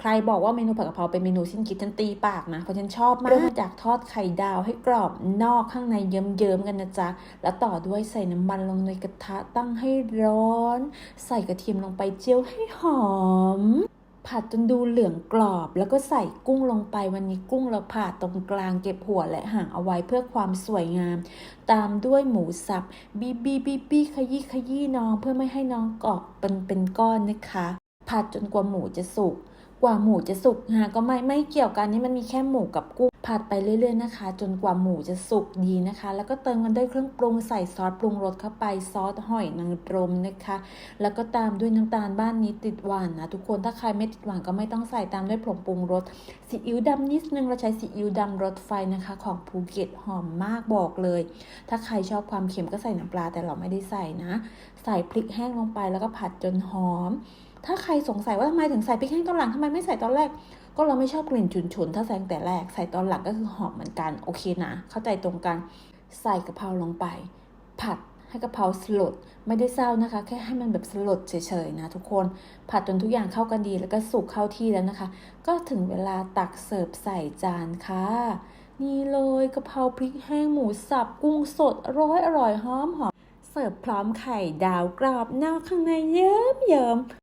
ใครบอกว่าเมนูผัดกะเพราเป็นเมนูสิ้นคิดฉันตีปากนะเพราะฉันชอบมากเริ่มมาจากทอดไข่ดาวให้กรอบนอกข้างในเยิ้มๆกันนะจ๊ะ แล้วต่อด้วยใส่น้ำมันลงในกระทะตั้งให้ร้อน ใส่กระเทียมลงไปเจียวให้หอมผัดจนดูเหลืองกรอบ แล้วก็ใส่กุ้งลงไปวันนี้กุ้งเราผ่าตรงกลางเก็บหัวและหางเอาไว้เพื่อความสวยงาม ตามด้วยหมูสับบีบีบีบีขยี้ขยี้น้องเพื่อไม่ให้น้องเกาะเป็นเป็นก้อนนะคะ ผัดจนกว่าหมูจะสุก กว่าหมูจะสุกฮะก็ไม่ไม่เกี่ยวกันนี่มันมีแค่หมูกับกุ้งผัดไปเรื่อยๆนะคะ จนกว่าหมูจะสุกดีนะคะ แล้วก็เติมกันด้วยเครื่องปรุงใส่ซอสปรุงรสเข้าไปซอสหอยนางรมนะคะ แล้วก็ตามด้วยน้ำตาลบ้านนี้ติดหวานนะทุกคนถ้าใครไม่ติดหวานก็ไม่ต้องใส่ตามด้วยผงปรุงรสซีอิ๊วดำนิดนึงเราใช้ซีอิ๊วดำรสไฟนะคะ ของภูเก็ตหอมมากบอกเลย ถ้าใครชอบความเค็มก็ใส่น้ำปลาแต่เราไม่ได้ใส่นะ ใส่พริกแห้งลงไปแล้วก็ผัดจนหอม ถ้าใครสงสัยว่าทำไมถึงใส่พริกแห้งตอนหลังทำไมไม่ใส่ตอนแรก ก็เราไม่ชอบกลิ่นฉุนๆถ้าใส่แต่แรก ใส่ตอนหลังก็คือหอมเหมือนกันโอเคนะ เข้าใจตรงกัน ใส่กะเพราลงไป ผัดให้กะเพราสลดไม่ได้เศร้านะคะ แค่ให้มันแบบสลดเฉยๆนะทุกคน ผัดจนทุกอย่างเข้ากันดีแล้วก็สุกเข้าที่แล้วนะคะ ก็ถึงเวลาตักเสิร์ฟใส่จานค่ะนี่เลยกะเพราพริกแห้งหมูสับกุ้งสดร่อยอร่อยหอมหอมเสิร์ฟพร้อมไข่ดาวกรอบนอกข้างในเยิ้มเยิ้ม